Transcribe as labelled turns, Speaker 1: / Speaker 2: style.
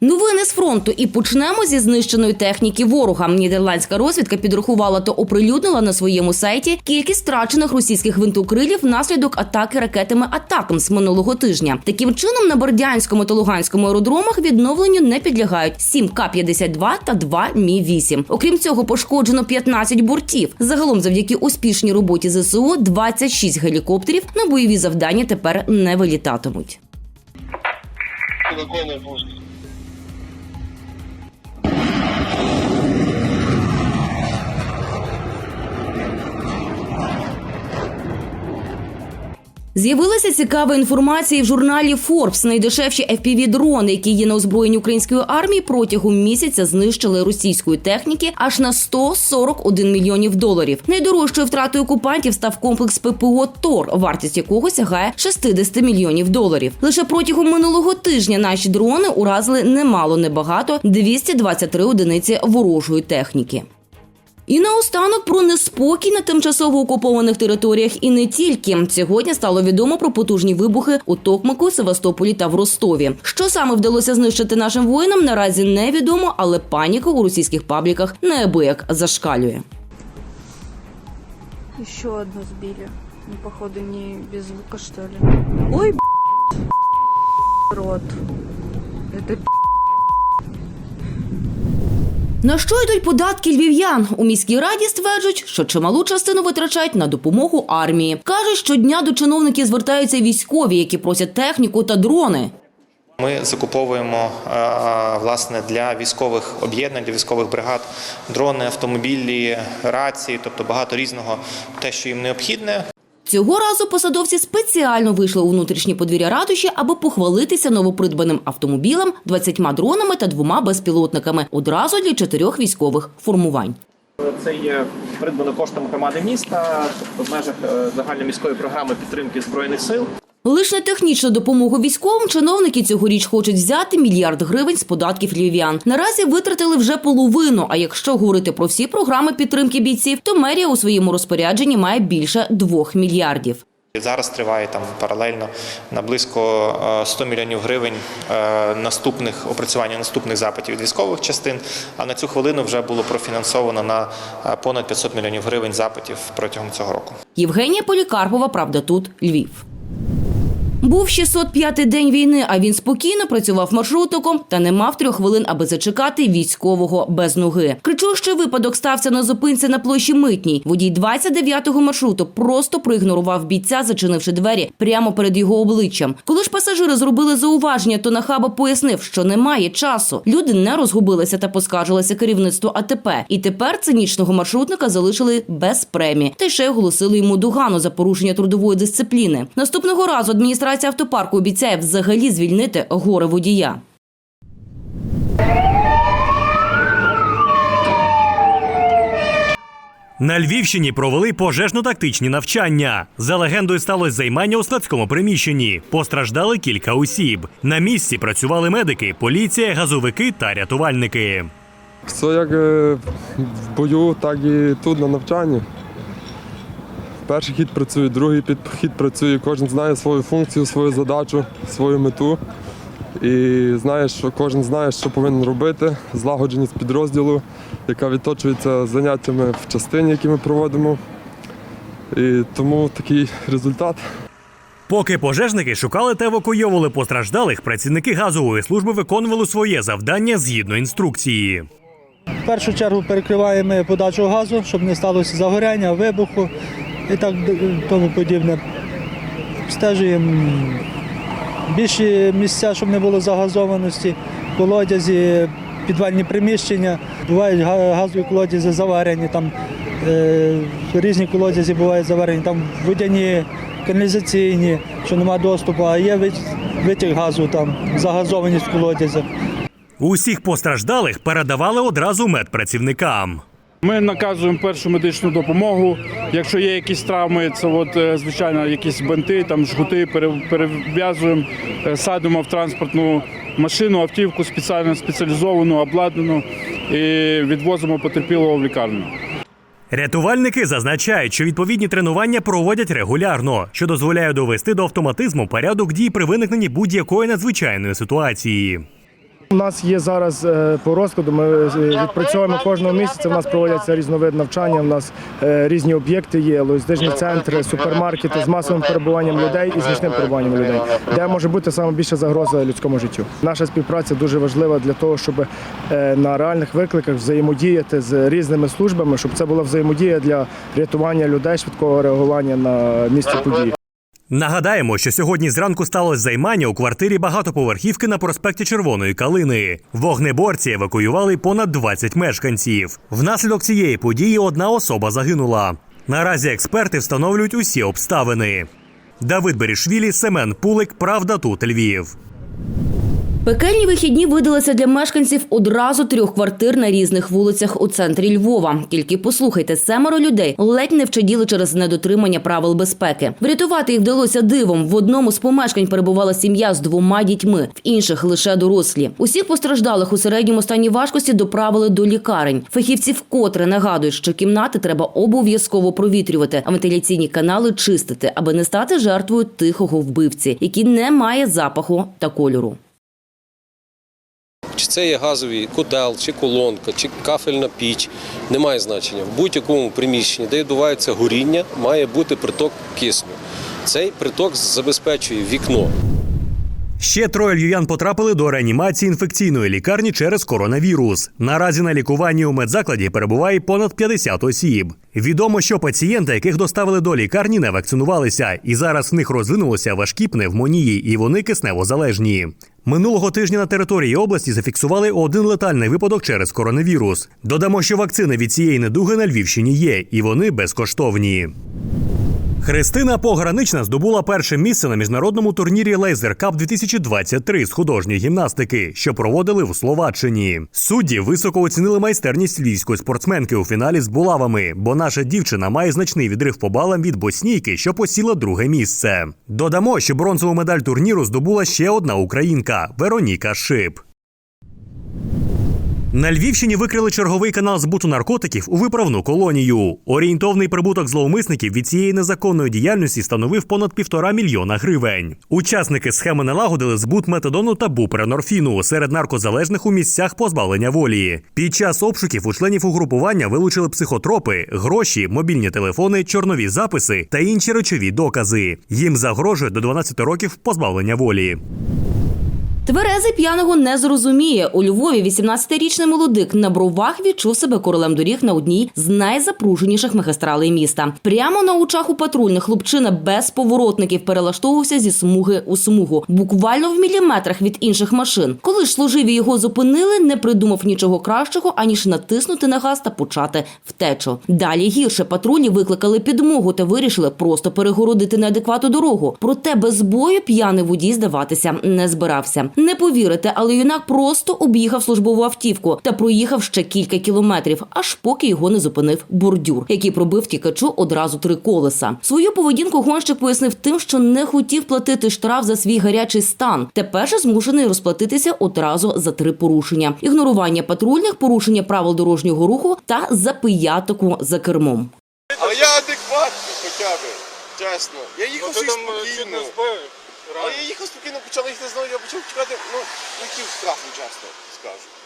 Speaker 1: Новини з фронту і почнемо зі знищеної техніки ворога. Нідерландська розвідка підрахувала та оприлюднила на своєму сайті кількість втрачених російських гвинтокрилів внаслідок атаки ракетами атакам з минулого тижня. Таким чином на Бердянському та Луганському аеродромах відновленню не підлягають 7 К-52 та 2 Мі-8. Окрім цього, пошкоджено 15 бортів. Загалом, завдяки успішній роботі ЗСУ, 26 гелікоптерів на бойові завдання тепер не вилітатимуть. З'явилася цікава інформація в журналі Forbes. Найдешевші fpv дрони, які є на озброєнні української армії, протягом місяця знищили російської техніки аж на 141 мільйонів доларів. Найдорожчою втратою окупантів став комплекс ППО Тор, вартість якого сягає 60 мільйонів доларів. Лише протягом минулого тижня наші дрони уразили немало небагато 223 одиниці ворожої техніки. І наостанок про неспокій на тимчасово окупованих територіях і не тільки сьогодні стало відомо про потужні вибухи у Токмаку, Севастополі та в Ростові. Що саме вдалося знищити нашим воїнам, наразі невідомо, але паніка у російських пабліках неабияк зашкалює.
Speaker 2: Еще одну сбили. Ну, походу, не без звука, что ли. Ой, рот.
Speaker 1: На що йдуть податки львів'ян? У міській раді стверджують, що чималу частину витрачають на допомогу армії. Кажуть, щодня до чиновників звертаються військові, які просять техніку та дрони.
Speaker 3: Ми закуповуємо е, власне для військових об'єднань, для військових бригад дрони, автомобілі, рації, тобто багато різного, те, що їм необхідне.
Speaker 1: Цього разу посадовці спеціально вийшли у внутрішні подвір'я ратуші, аби похвалитися новопридбаним автомобілем, 20 дронами та двома безпілотниками одразу для чотирьох військових формувань.
Speaker 4: Це є придбано коштом громади міста, в межах загальної загальноміської програми підтримки збройних сил.
Speaker 1: Лише на технічну допомогу військовим чиновники цьогоріч хочуть взяти мільярд гривень з податків львів'ян. Наразі витратили вже половину. А якщо говорити про всі програми підтримки бійців, то мерія у своєму розпорядженні має більше двох мільярдів.
Speaker 3: Зараз триває там паралельно на близько е, 100 мільйонів гривень е, наступних опрацювання наступних запитів від військових частин. А на цю хвилину вже було профінансовано на е, понад 500 мільйонів гривень запитів протягом цього року.
Speaker 1: Євгенія Полікарпова, правда, тут Львів. Був 605-й день війни, а він спокійно працював маршрутиком та не мав трьох хвилин, аби зачекати військового без ноги. Кричущий випадок стався на зупинці на площі Митній. Водій 29-го маршруту просто проігнорував бійця, зачинивши двері прямо перед його обличчям. Коли ж пасажири зробили зауваження, то нахаба пояснив, що немає часу. Люди не розгубилися та поскаржилися керівництву АТП. І тепер цинічного маршрутника залишили без премії. Та й ще оголосили йому догану за порушення трудової дисципліни. Наступного разу адміністрація автопарку обіцяє взагалі звільнити горе водія.
Speaker 5: На Львівщині провели пожежно-тактичні навчання. За легендою сталося займання у складському приміщенні. Постраждали кілька осіб. На місці працювали медики, поліція, газовики та рятувальники.
Speaker 6: Все як е, в бою, так і тут на навчанні. Перший хід працює, другий підхід працює. Кожен знає свою функцію, свою задачу, свою мету. І знає, що кожен знає, що повинен робити. Злагодженість підрозділу, яка відточується заняттями в частині, які ми проводимо. І тому такий результат.
Speaker 5: Поки пожежники шукали та евакуйовували постраждалих, працівники газової служби виконували своє завдання згідно інструкції.
Speaker 7: В першу чергу перекриваємо подачу газу, щоб не сталося загоряння, вибуху і так тому подібне. Стежуємо більші місця, щоб не було загазованості, колодязі, підвальні приміщення. Бувають газові колодязі заварені, там е, різні колодязі бувають заварені, там водяні, каналізаційні, що немає доступу, а є витік газу, там загазованість в колодязях.
Speaker 5: Усіх постраждалих передавали одразу медпрацівникам.
Speaker 8: Ми наказуємо першу медичну допомогу. Якщо є якісь травми, це от, е, звичайно якісь бинти, там жгути перев'язуємо, е, садимо в транспортну машину, автівку спеціально спеціалізовану, обладнану і відвозимо потерпілого в лікарню.
Speaker 5: Рятувальники зазначають, що відповідні тренування проводять регулярно, що дозволяє довести до автоматизму порядок дій при виникненні будь-якої надзвичайної ситуації.
Speaker 9: У нас є зараз е, по розкладу. Ми е, відпрацьовуємо кожного місяця. У нас проводяться різновид навчання. У нас е, різні об'єкти є, логістичні центри, супермаркети з масовим перебуванням людей і значним перебуванням людей, де може бути саме більша загроза людському життю. Наша співпраця дуже важлива для того, щоб на реальних викликах взаємодіяти з різними службами, щоб це була взаємодія для рятування людей, швидкого реагування на місці події.
Speaker 5: Нагадаємо, що сьогодні зранку сталося займання у квартирі багатоповерхівки на проспекті Червоної Калини. Вогнеборці евакуювали понад 20 мешканців. Внаслідок цієї події одна особа загинула. Наразі експерти встановлюють усі обставини. Давид Берішвілі, Семен Пулик, Правда тут Львів.
Speaker 1: Пекельні вихідні видалися для мешканців одразу трьох квартир на різних вулицях у центрі Львова. Тільки послухайте, семеро людей ледь не вчаділи через недотримання правил безпеки. Врятувати їх вдалося дивом. В одному з помешкань перебувала сім'я з двома дітьми, в інших лише дорослі. Усіх постраждалих у середньому стані важкості доправили до лікарень. Фахівці вкотре нагадують, що кімнати треба обов'язково провітрювати, а вентиляційні канали чистити, аби не стати жертвою тихого вбивці, який не має запаху та кольору.
Speaker 10: Чи це є газовий котел, чи колонка, чи кафельна піч, немає значення. В будь-якому приміщенні, де відбувається горіння, має бути приток кисню. Цей приток забезпечує вікно.
Speaker 5: Ще троє львів'ян потрапили до реанімації інфекційної лікарні через коронавірус. Наразі на лікуванні у медзакладі перебуває понад 50 осіб. Відомо, що пацієнти, яких доставили до лікарні, не вакцинувалися, і зараз в них розвинулися важкі пневмонії, і вони киснево залежні. Минулого тижня на території області зафіксували один летальний випадок через коронавірус. Додамо, що вакцини від цієї недуги на Львівщині є, і вони безкоштовні. Христина Погранична здобула перше місце на міжнародному турнірі Laser Cup 2023 з художньої гімнастики, що проводили в Словаччині. Судді високо оцінили майстерність львівської спортсменки у фіналі з булавами, бо наша дівчина має значний відрив по балам від боснійки, що посіла друге місце. Додамо, що бронзову медаль турніру здобула ще одна українка Вероніка Шип. На Львівщині викрили черговий канал збуту наркотиків у виправну колонію. Орієнтовний прибуток зловмисників від цієї незаконної діяльності становив понад півтора мільйона гривень. Учасники схеми налагодили збут метадону та буперенорфіну серед наркозалежних у місцях позбавлення волі. Під час обшуків у членів угрупування вилучили психотропи, гроші, мобільні телефони, чорнові записи та інші речові докази. Їм загрожує до 12 років позбавлення волі.
Speaker 1: Тверезий п'яного не зрозуміє. У Львові 18-річний молодик на бровах відчув себе королем доріг на одній з найзапруженіших магістралей міста. Прямо на очах у патрульних хлопчина без поворотників перелаштовувався зі смуги у смугу, буквально в міліметрах від інших машин. Коли ж служиві його зупинили, не придумав нічого кращого, аніж натиснути на газ та почати втечу. Далі гірше патрульні викликали підмогу та вирішили просто перегородити неадеквату дорогу. Проте без бою п'яний водій здаватися не збирався. Не повірите, але юнак просто об'їхав службову автівку та проїхав ще кілька кілометрів, аж поки його не зупинив бордюр, який пробив тікачу одразу три колеса. Свою поведінку гонщик пояснив тим, що не хотів платити штраф за свій гарячий стан. Тепер же змушений розплатитися одразу за три порушення: ігнорування патрульних, порушення правил дорожнього руху та запиятоку за кермом.
Speaker 11: Але я адекватний хоча б, чесно. Я їхав собі спокійно. Але я їхав спокійно, почав їхати знову, я почав чекати, ну, яких страху чесно скажу.